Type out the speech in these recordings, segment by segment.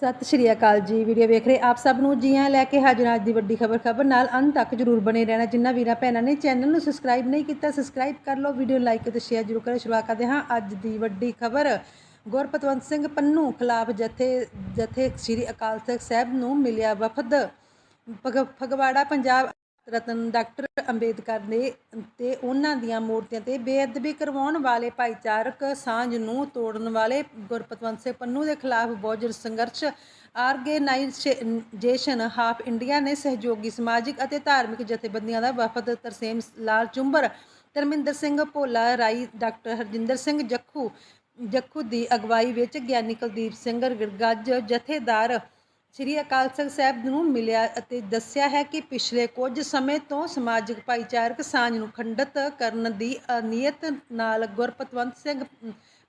ਸਤਿ ਸ਼੍ਰੀ ਅਕਾਲ ਜੀ। ਵੀਡੀਓ ਵੇਖ ਰਹੇ ਆਪ ਸਭ ਨੂੰ ਜੀ ਆਇਆਂ ਲੈ ਕੇ ਹਾਜ਼ਰ ਅੱਜ ਦੀ ਵੱਡੀ ਖਬਰ। ਖਬਰ ਨਾਲ ਅੰਤ ਤੱਕ ਜਰੂਰ ਬਣੇ ਰਹਿਣਾ। ਜਿੰਨਾ ਵੀਰਾਂ ਭੈਣਾਂ ਨੇ ਚੈਨਲ ਨੂੰ ਸਬਸਕ੍ਰਾਈਬ ਨਹੀਂ ਕੀਤਾ ਸਬਸਕ੍ਰਾਈਬ ਕਰ ਲਓ, ਵੀਡੀਓ ਲਾਈਕ ਅਤੇ ਸ਼ੇਅਰ ਜਰੂਰ ਕਰੋ ਸ਼ੁਰੂਆਤ ਕਰਦੇ ਹਾਂ ਅੱਜ ਦੀ ਵੱਡੀ ਖਬਰ। ਗੁਰਪਤਵੰਤ ਸਿੰਘ ਪੰਨੂ ਖਿਲਾਫ ਜਥੇ ਜਥੇ ਸ਼੍ਰੀ ਅਕਾਲ ਤਖਤ ਸਾਹਿਬ ਨੂੰ ਮਿਲਿਆ ਵਫਦ। ਫਗ- ਫਗਵਾੜਾ, ਪੰਜਾਬ ਰਤਨ ਡਾਕਟਰ ਅੰਬੇਦਕਰ ਨੇ ਤੇ ਉਹਨਾਂ ਦੀਆਂ ਮੂਰਤੀਆਂ ਤੇ ਬੇਅਦਬੀ ਕਰਵਾਉਣ ਵਾਲੇ ਭਾਈਚਾਰਕ ਸਾਂਝ ਨੂੰ ਤੋੜਨ ਵਾਲੇ ਗੁਰਪਤਵੰਤ ਸਿੰਘ ਪੰਨੂ ਦੇ ਖਿਲਾਫ ਬਹੁਜਨ ਸੰਘਰਸ਼। ਆਰਗੇਨਾਈਜੇਸ਼ਨ ਹਾਫ ਇੰਡੀਆ ਨੇ ਸਹਿਯੋਗੀ ਸਮਾਜਿਕ ਅਤੇ ਧਾਰਮਿਕ ਜਥੇਬੰਦੀਆਂ ਦਾ ਵਫਦ ਤਰਸੇਮ ਲਾਲ ਚੁੰਬਰ, ਧਰਮਿੰਦਰ ਸਿੰਘ ਭੋਲਾ ਰਾਈ, ਡਾਕਟਰ ਹਰਜਿੰਦਰ ਸਿੰਘ ਜੱਖੂ ਜੱਖੂ ਦੀ ਅਗਵਾਈ ਵਿੱਚ ਗਿਆਨੀ ਕੁਲਦੀਪ ਸਿੰਘ ਗੱਜ ਜਥੇਦਾਰ ਸ੍ਰੀ ਅਕਾਲ ਤਖਤ ਸਾਹਿਬ ਨੂੰ ਮਿਲਿਆ ਅਤੇ ਦੱਸਿਆ ਹੈ ਕਿ ਪਿਛਲੇ ਕੁਝ ਸਮੇਂ ਤੋਂ ਸਮਾਜਿਕ ਭਾਈਚਾਰਕ ਸਾਂਝ ਨੂੰ ਖੰਡਿਤ ਕਰਨ ਦੀ ਨੀਅਤ ਨਾਲ ਗੁਰਪਤਵੰਤ ਸਿੰਘ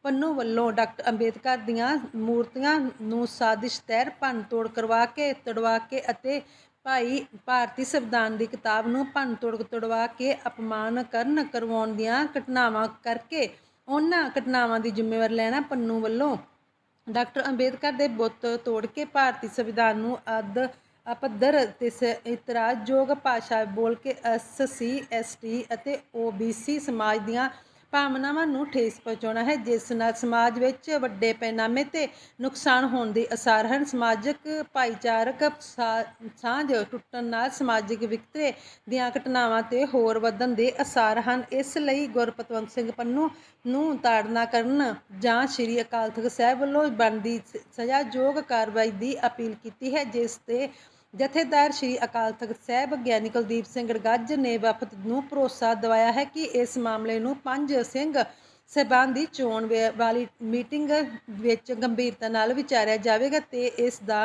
ਪੰਨੂ ਵੱਲੋਂ ਡਾਕਟਰ ਅੰਬੇਦਕਰ ਦੀਆਂ ਮੂਰਤੀਆਂ ਨੂੰ ਸਾਜ਼ਿਸ਼ ਤਹਿਰ ਭੰਨ ਤੋੜ ਕਰਵਾ ਕੇ, ਤੜਵਾ ਕੇ ਅਤੇ ਭਾਈ ਭਾਰਤੀ ਸੰਵਿਧਾਨ ਦੀ ਕਿਤਾਬ ਨੂੰ ਭੰਨ ਤੋੜ ਤੜਵਾ ਕੇ ਅਪਮਾਨ ਕਰਨ ਕਰਵਾਉਣ ਦੀਆਂ ਘਟਨਾਵਾਂ ਕਰਕੇ ਉਹਨਾਂ ਘਟਨਾਵਾਂ ਦੀ ਜ਼ਿੰਮੇਵਾਰੀ ਲੈਣਾ ਪੰਨੂ ਵੱਲੋਂ ਡਾਕਟਰ ਅੰਬੇਦਕਰ ਦੇ ਬੁੱਤ ਤੋੜ ਕੇ ਭਾਰਤੀ ਸੰਵਿਧਾਨ ਨੂੰ ਅਦ ਅਪੱਧਰ ਤੇ ਇਤਰਾਜ਼ਯੋਗ ਭਾਸ਼ਾ ਬੋਲ ਕੇ ਐਸਸੀ ਐਸਟੀ ਅਤੇ ਓਬੀਸੀ ਸਮਾਜ ਦੀਆਂ ਭਾਵਨਾਵਾਂ ਨੂੰ ਠੇਸ ਪਹੁੰਚਾਉਣਾ ਹੈ, ਜਿਸ ਨਾਲ ਸਮਾਜ ਵਿੱਚ ਵੱਡੇ ਪੈਨਾਮੇ ਤੇ ਨੁਕਸਾਨ ਹੋਣ ਦੇ ਅਸਾਰ ਹਨ। ਸਮਾਜਿਕ ਭਾਈਚਾਰਕ ਸਾਂਝ ਟੁੱਟਣ ਨਾਲ ਸਮਾਜਿਕ ਵਿਕਤੇ ਦੀਆਂ ਘਟਨਾਵਾਂ ਤੇ ਹੋਰ ਵਧਣ ਦੇ ਅਸਾਰ ਹਨ। ਇਸ ਲਈ ਗੁਰਪਤਵੰਤ ਸਿੰਘ ਪੰਨੂ ਨੂੰ ਤਾੜਨਾ ਕਰਨ ਜਾਂ ਸ੍ਰੀ ਅਕਾਲ ਤਖਤ ਸਾਹਿਬ ਵੱਲੋਂ ਬਣਦੀ ਸਜ਼ਾਯੋਗ ਕਾਰਵਾਈ ਦੀ ਅਪੀਲ ਕੀਤੀ ਹੈ, ਜਿਸ ਤੇ ਜਥੇਦਾਰ ਸ੍ਰੀ ਅਕਾਲ ਤਖਤ ਸਾਹਿਬ ਗਿਆਨੀ ਕੁਲਦੀਪ ਸਿੰਘ ਗੱਜ ਨੇ ਵਫਦ ਨੂੰ ਭਰੋਸਾ ਦਿਵਾਇਆ ਹੈ ਕਿ ਇਸ ਮਾਮਲੇ ਨੂੰ ਪੰਜ ਸਿੰਘ ਸਹਿਬਾਨ ਦੀ ਚੋਣ ਵਾਲੀ ਮੀਟਿੰਗ ਵਿੱਚ ਗੰਭੀਰਤਾ ਨਾਲ ਵਿਚਾਰਿਆ ਜਾਵੇਗਾ ਤੇ ਇਸ ਦਾ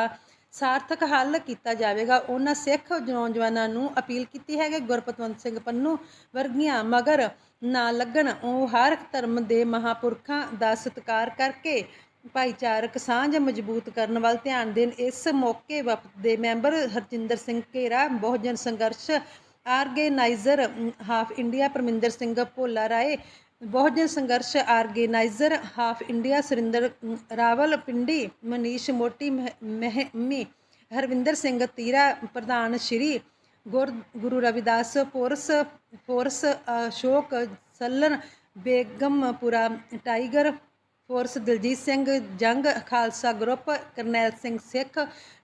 ਸਾਰਥਕ ਹੱਲ ਕੀਤਾ ਜਾਵੇਗਾ। ਉਹਨਾਂ ਸਿੱਖ ਨੌਜਵਾਨਾਂ ਨੂੰ ਅਪੀਲ ਕੀਤੀ ਹੈ ਕਿ ਗੁਰਪਤਵੰਤ ਸਿੰਘ ਪੰਨੂ ਵਰਗੀਆਂ ਮਗਰ ਨਾ ਲੱਗਣ। ਉਹ ਹਰ ਧਰਮ ਦੇ ਮਹਾਪੁਰਖਾਂ ਦਾ ਸਤਿਕਾਰ ਕਰਕੇ ਭਾਈਚਾਰਕ ਸਾਂਝ ਮਜ਼ਬੂਤ ਕਰਨ ਵੱਲ ਧਿਆਨ ਦੇਣ, ਇਸ ਮੌਕੇ ਵਫਦ ਦੇ member Harjinder Singh Ghera, Bahujan Sangharsh organiser of India Parminder Singh Bhola Rai, Bahujan Sangharsh organiser, of India Surinder Rawal Pindi, Manish Moti ਮਹ- Mehmi, Harvinder Singh Tira, ਪ੍ਰਧਾਨ ਸ਼੍ਰੀ ਗੁਰ, Guru Ravidas force force Ashok Sallan Begampura tiger force Daljit Singh Jang Khalsa group Karnail Singh Sikh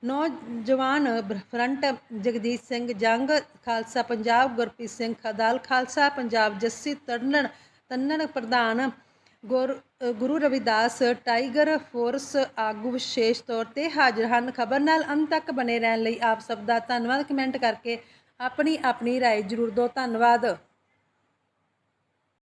Naujawan front Jagjit Singh Jang Khalsa Punjab Gurpreet Singh ਖਦਾਲ Khalsa Punjab Jassi ਤੰਨਣ ਤੰਨਣ ਪ੍ਰਧਾਨ ਗੁਰ ਅ, Guru Ravidas tiger force ਆਗੂ ਵਿਸ਼ੇਸ਼ ਤੌਰ ਤੇ ਹਾਜ਼ਰ ਹਨ ਖਬਰ ਨਾਲ ਅੰਤ ਤੱਕ ਬਨੇ ਰਹਿਣ ਲਈ ਆਪ ਸਭ ਦਾ ਧੰਨਵਾਦ ਕਮੈਂਟ ਕਰਕੇ ਆਪਣੀ ਆਪਣੀ رائے ਜ਼ਰੂਰ ਦਿਓ ਧੰਨਵਾਦ